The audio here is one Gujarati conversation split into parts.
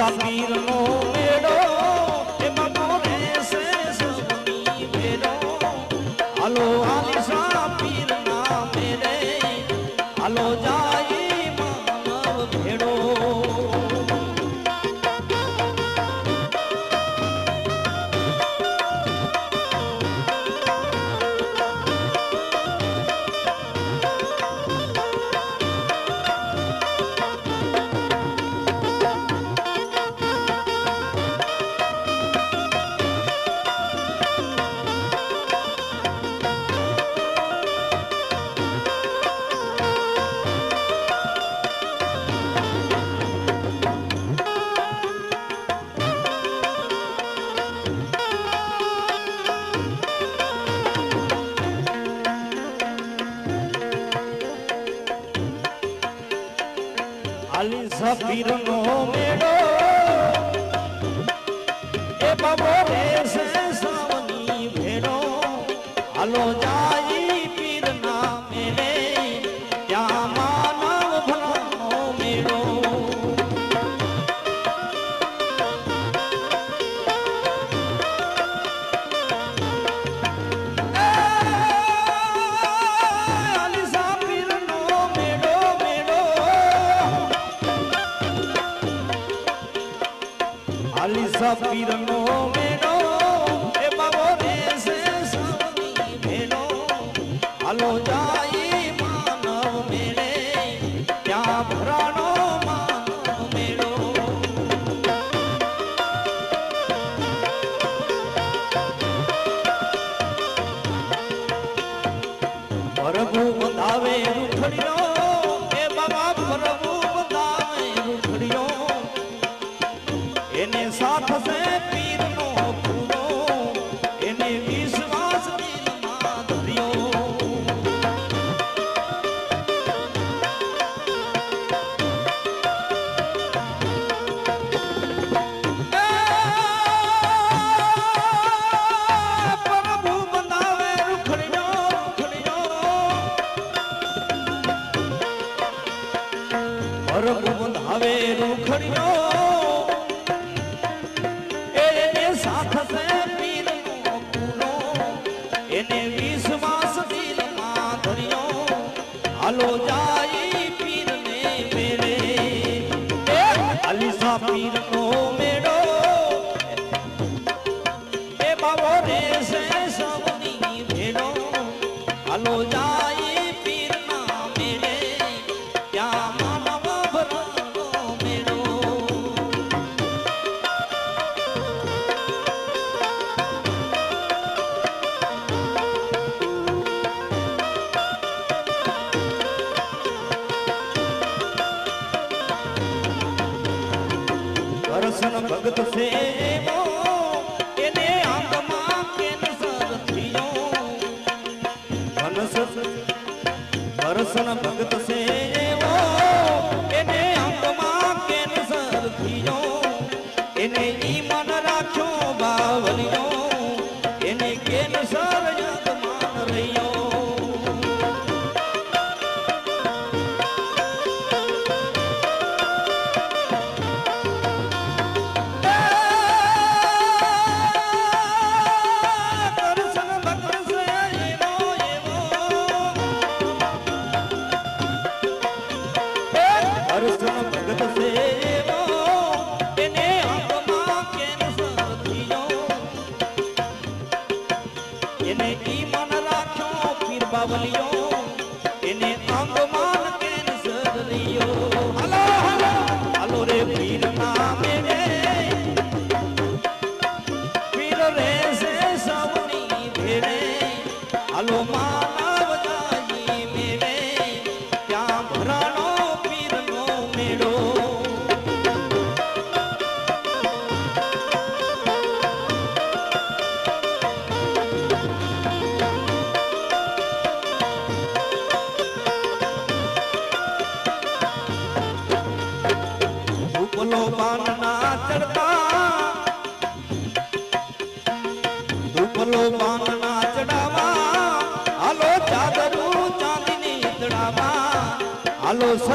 આલિસા પીર નો पीरनो காவலியா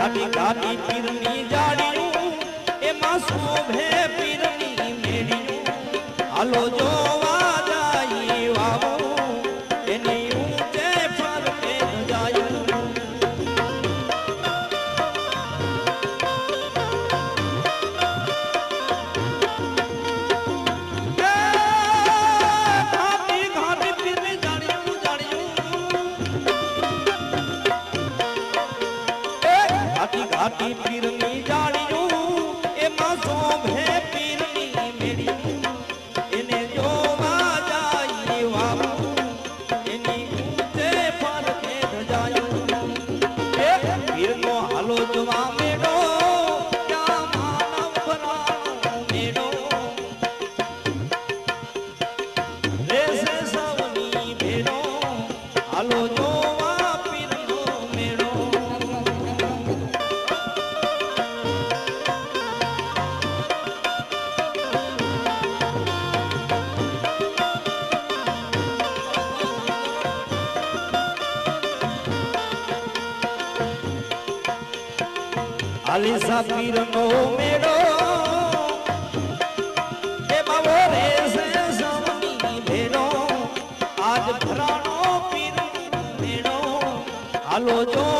કાટી કાટી પીરની જાડીયું એમાં શોભે પીરની મેળીયું હાલો જો 我懂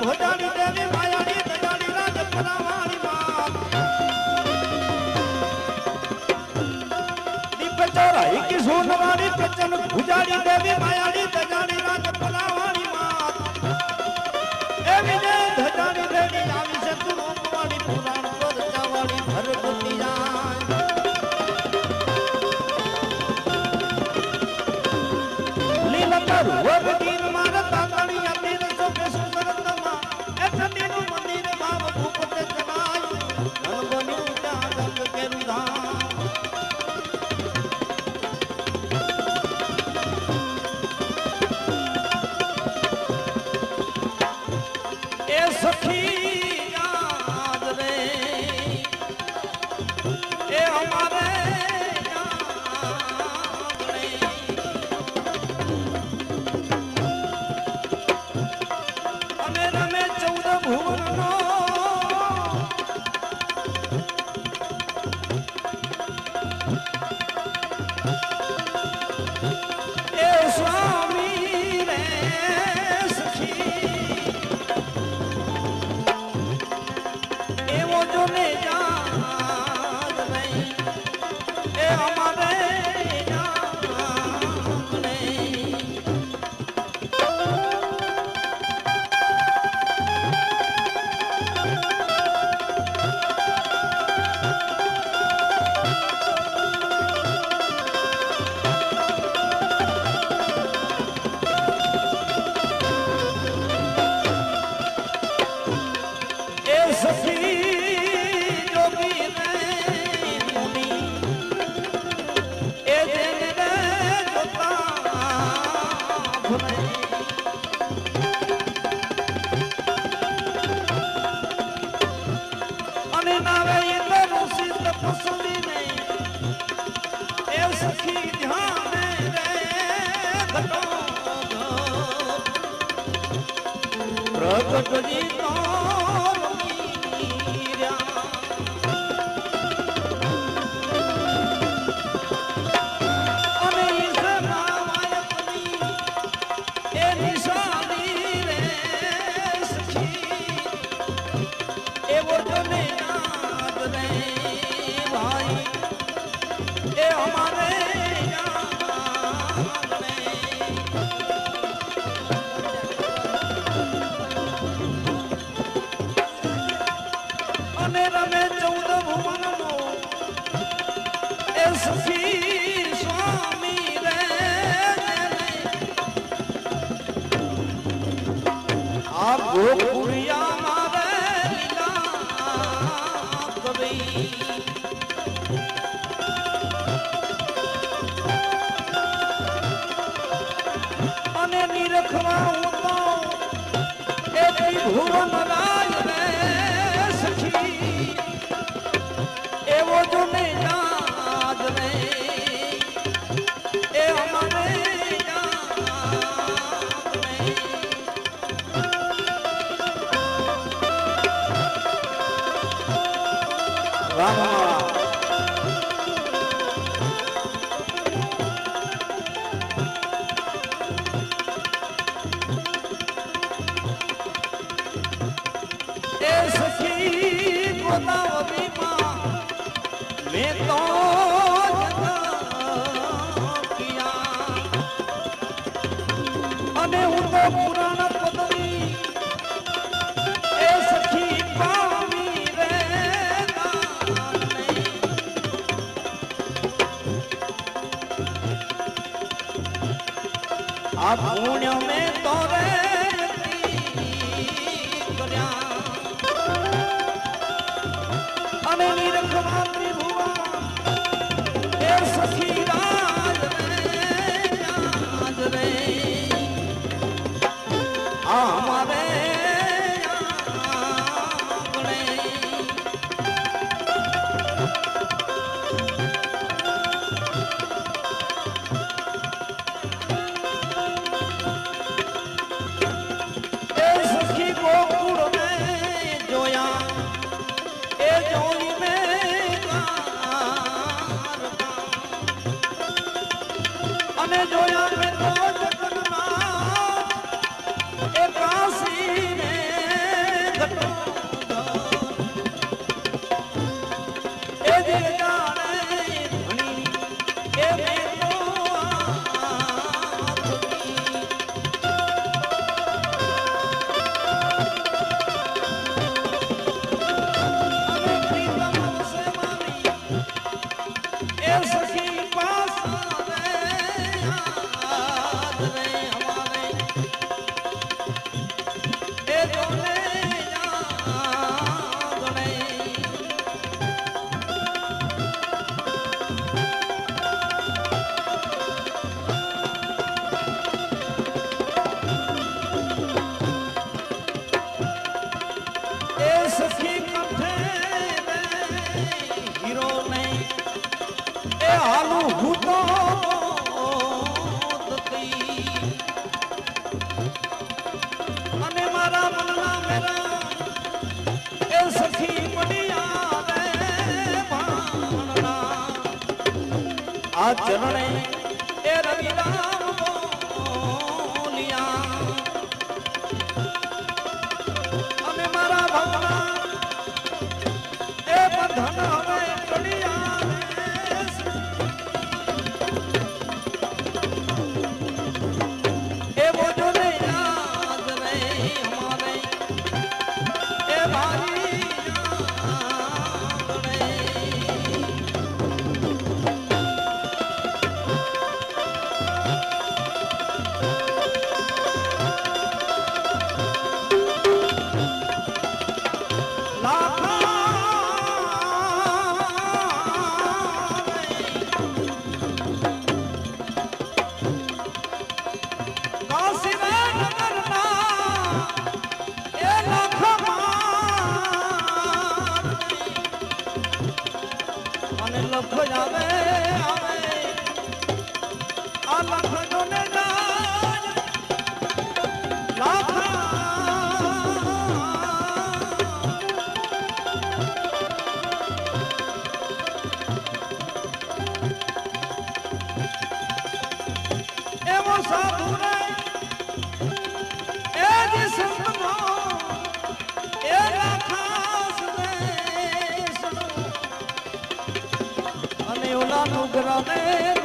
ભોડાની દેવી, માયાની દયાની રાજપુરા વાણી માં દીપ ચારા એક સોનવાણી પ્રચન ભુજાડી દેવી, માયાની આ પુણ્ય મેં તો Huh? આ ચરણે એ રવિરામ Come on. granero.